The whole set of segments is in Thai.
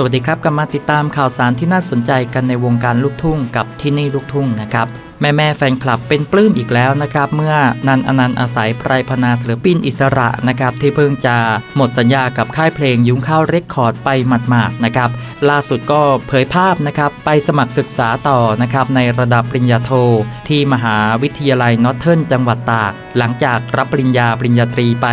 สวัสดีครับกลับมาติดตามข่าวสารที่น่าสนใจกันในวงการลูกทุ่งกับที่นี่ลูกทุ่งนะครับ แม่แม่แฟนคลับเป็นปลื้มอีกแล้วนะครับ เมื่อนันอนันต์อาศัยไพรพนาศิลปินอิสระนะครับ ที่เพิ่งจะหมดสัญญากับค่ายเพลงยุ้งข้าวเรคคอร์ดไปหมาดๆนะครับ ล่าสุดก็เผยภาพนะครับ ไปสมัครศึกษาต่อนะครับ ในระดับปริญญาโท ที่มหาวิทยาลัยนอร์เทิร์นจังหวัดตาก หลังจากรับปริญญาปริญญาตรีไป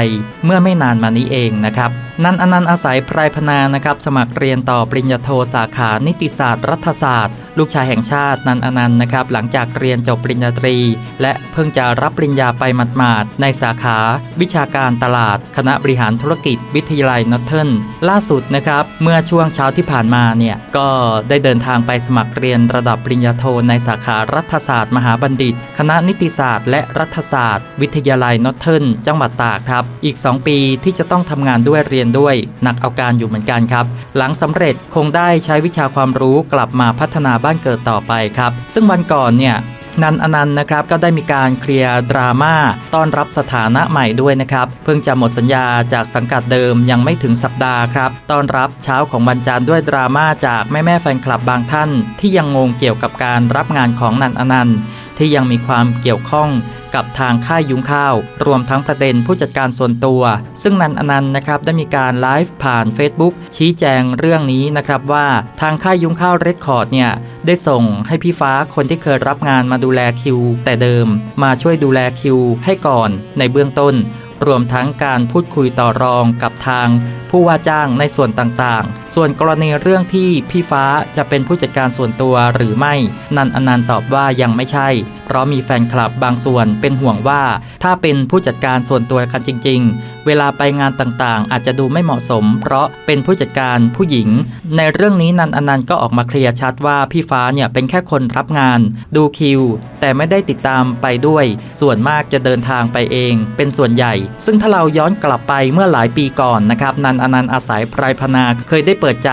เมื่อไม่นานมานี้เองนะครับนันอนันต์อาศัยไพรพนานะครับสมัครเรียนต่อปริญญาโทสาขานิติศาสตร์รัฐศาสตร์ ลูกชายแห่งชาตินันอนันต์นะครับหลังจากเรียนจบปริญญาตรี และเพิ่งจะรับปริญญาไปหมาดๆในสาขา วิชาการตลาด คณะบริหารธุรกิจ วิทยาลัยนอร์เทิร์นล่าสุดนะครับเมื่อช่วงเช้าที่ผ่านมาเนี่ยก็ได้เดินทางไปสมัครเรียนระดับปริญญาโทในสาขารัฐศาสตร์ มหาบัณฑิต คณะนิติศาสตร์ และรัฐศาสตร์ วิทยาลัยนอร์เทิร์นจังหวัดตากครับอีก 2 ปีที่จะต้องทำงานด้วยเรียนด้วย หนักเอาการอยู่เหมือนกันครับ หลังสำเร็จคงได้ใช้วิชาความรู้กลับมาพัฒนาบ้านเกิดต่อไปครับ ซึ่งวันก่อนเนี่ยนันอนันต์นะครับก็ได้มีการเคลียร์ดราม่าต้อนรับสถานะใหม่ด้วยนะครับ เพิ่งจะหมดสัญญาจากสังกัดเดิมยังไม่ถึงสัปดาห์ครับ ต้อนรับเช้าของวันจันทร์ด้วยดราม่าจากแม่แม่แฟนคลับบางท่าน ที่ยังงงเกี่ยวกับการรับงานของนันอนันต์ ที่ยังมีความเกี่ยวข้องกับทางค่ายยุ้งข้าว รวมทั้งประเด็นผู้จัดการส่วนตัว ซึ่งนันอนันต์นะครับได้มีการไลฟ์ผ่าน Facebook ชี้แจงเรื่องนี้นะครับว่าทางค่ายยุ้งข้าวเรคคอร์ดเนี่ยได้ส่งให้พี่ฟ้าคนที่เคยรับงานมาดูแลคิว แต่เดิม มาช่วยดูแลคิวให้ก่อนในเบื้องต้น รวมทั้งการพูดคุยต่อรองกับทาง ผู้ว่าจ้างในส่วนต่างๆ ส่วนกรณีเรื่องที่พี่ฟ้าจะเป็นผู้จัดการส่วนตัวหรือไม่ นันอนันต์ตอบว่ายังไม่ใช่เพราะมีแฟนคลับบางส่วนเป็นห่วงว่า ถ้าเป็นผู้จัดการส่วนตัวกันจริง ๆ เวลาไปงานต่างๆ อาจจะดูไม่เหมาะสม เพราะเป็นผู้จัดการผู้หญิง ในเรื่องนี้นันอนันต์ก็ออกมาเคลียร์ชัดว่าพี่ฟ้าเนี่ยเป็นแค่คนรับงาน ดูคิว แต่ไม่ได้ติดตามไปด้วย ส่วนมากจะเดินทางไปเอง เป็นส่วนใหญ่ ซึ่งถ้าเราย้อนกลับไปเมื่อหลายปีก่อนนะครับนันอนันต์อาศัยไพรพนาเคยได้เปิดใจ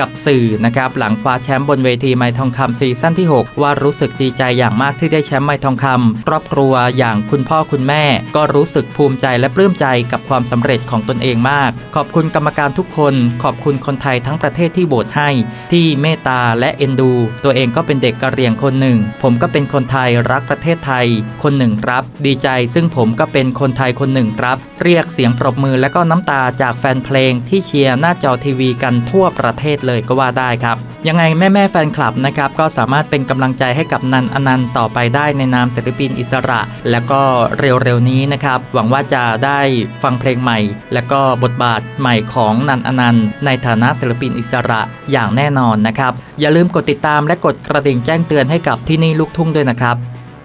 กับสื่อนะครับหลังคว้าแชมป์บนเวทีไมทองคำซีซั่นที่ 6 ว่ารู้สึกดีใจอย่างมากที่ได้แชมป์ไม้ทองคำครอบครัวอย่างคุณพ่อคุณแม่ ก็รู้สึกภูมิใจและปลื้มใจกับความสำเร็จของตนเองมาก ขอบคุณกรรมการทุกคน ขอบคุณคนไทยทั้งประเทศที่โหวตให้ ที่เมตตาและเอ็นดู ตัวเองก็เป็นเด็กกะเหรี่ยงคนหนึ่ง ผมก็เป็นคนไทยรักประเทศไทย คนหนึ่งครับ ดีใจซึ่งผมก็เป็นคนไทยคนหนึ่งครับ เรียกเสียงปรบมือและก็น้ำตาจากแฟนเพลงที่เชียร์หน้าจอทีวีกันทั่วประเทศเลยก็ว่าได้ครับ ยังไงแม่แม่แฟนคลับนะครับก็สามารถเป็นกำลังใจให้กับนันอนันต์ต่อไปได้ในนามศิลปินอิสระ แล้วก็เร็วๆนี้นะครับหวังว่าจะได้ฟังเพลงใหม่ และก็บทบาทใหม่ของนันอนันต์ในฐานะศิลปินอิสระอย่างแน่นอนนะครับ อย่าลืมกดติดตามและกดกระดิ่งแจ้งเตือนให้กับที่นี่ลูกทุ่งด้วยนะครับ